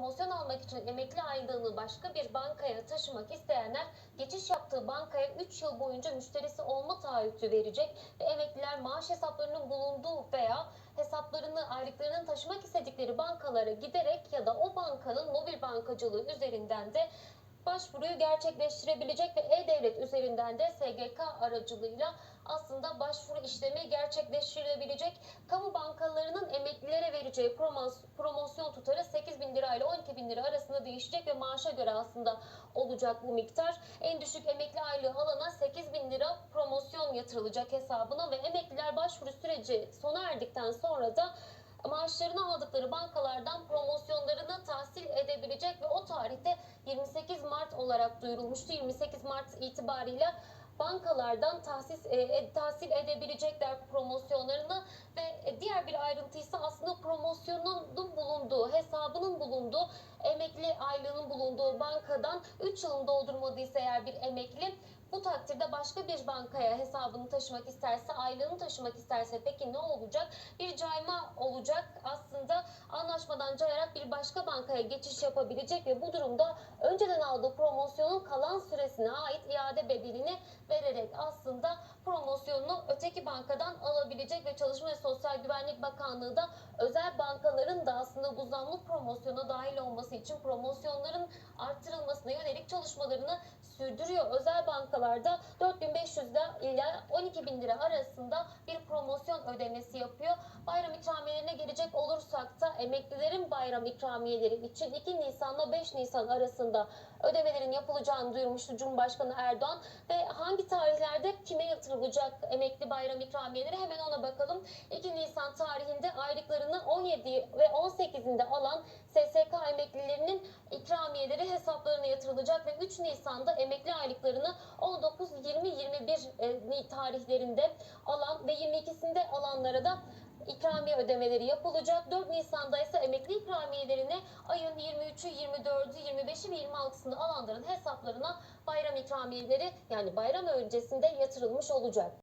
promosyon almak için emekli aylığını başka bir bankaya taşımak isteyenler geçiş yaptığı bankaya 3 yıl boyunca müşterisi olma taahhütü verecek ve emekliler maaş hesaplarının bulunduğu veya hesaplarını aylıklarını taşımak istedikleri bankalara giderek ya da o bankanın mobil bankacılığı üzerinden de başvuruyu gerçekleştirebilecek ve e-devlet üzerinden de SGK aracılığıyla aslında başvuru işlemi gerçekleştirilebilecek. Kamu bankalarının emeklilere vereceği promos- promosyon tutarı 8 bin lira ile 12 bin lira arasında değişecek ve maaşa göre aslında olacak bu miktar. En düşük emekli aylığı alana 8 bin lira promosyon yatırılacak hesabına ve emekliler başvuru süreci sona erdikten sonra da maaşlarını aldıkları bankalardan promosyonlarını tahsil edebilecek ve o tarihte 28 Mart olarak duyurulmuştu. 28 Mart itibariyle bankalardan tahsis, e, e, tahsil edebilecekler promosyonlarını bulunduğu, emekli aylığının bulunduğu bankadan 3 yılını doldurmadıysa eğer bir emekli bu takdirde başka bir bankaya hesabını taşımak isterse, aylığını taşımak isterse peki ne olacak? Bir cayma olacak. Aslında anlaşmadan cayarak bir başka bankaya geçiş yapabilecek ve bu durumda önceden aldığı promosyonun kalan süresine ait iade bedelini vererek aslında promosyonunu öteki bankadan alabilecek ve Çalışma ve Sosyal Güvenlik Bakanlığı da özel bankaların da aslında bu zamlı promosyona dahil olması için promosyonların arttırılmasına yönelik çalışmalarını sürdürüyor. Özel bankalarda 4500 lira ile 12 bin lira arasında bir promosyon ödemesi yapıyor. Bayram ikramiyelerine gelecek olursak da emeklilerin bayram ikramiyeleri için 2 Nisan ile 5 Nisan arasında ödemelerin yapılacağını duyurmuştu Cumhurbaşkanı Erdoğan ve hangi kime yatırılacak emekli bayram ikramiyeleri hemen ona bakalım. 2 Nisan tarihinde aylıklarını 17 ve 18'inde alan SSK emeklilerinin ikramiyeleri hesaplarına yatırılacak ve 3 Nisan'da emekli aylıklarını 19, 20, 21 e, tarihlerinde alan ve 22'sinde alanlara da ikramiye ödemeleri yapılacak. 4 Nisan'da ise emekli ikramiyelerini ayın 23'ü, 24'ü, 25'i ve 26'sında alanların hesaplarına bayram ikramiyeleri yani bayram öncesinde yatırılmış olacak.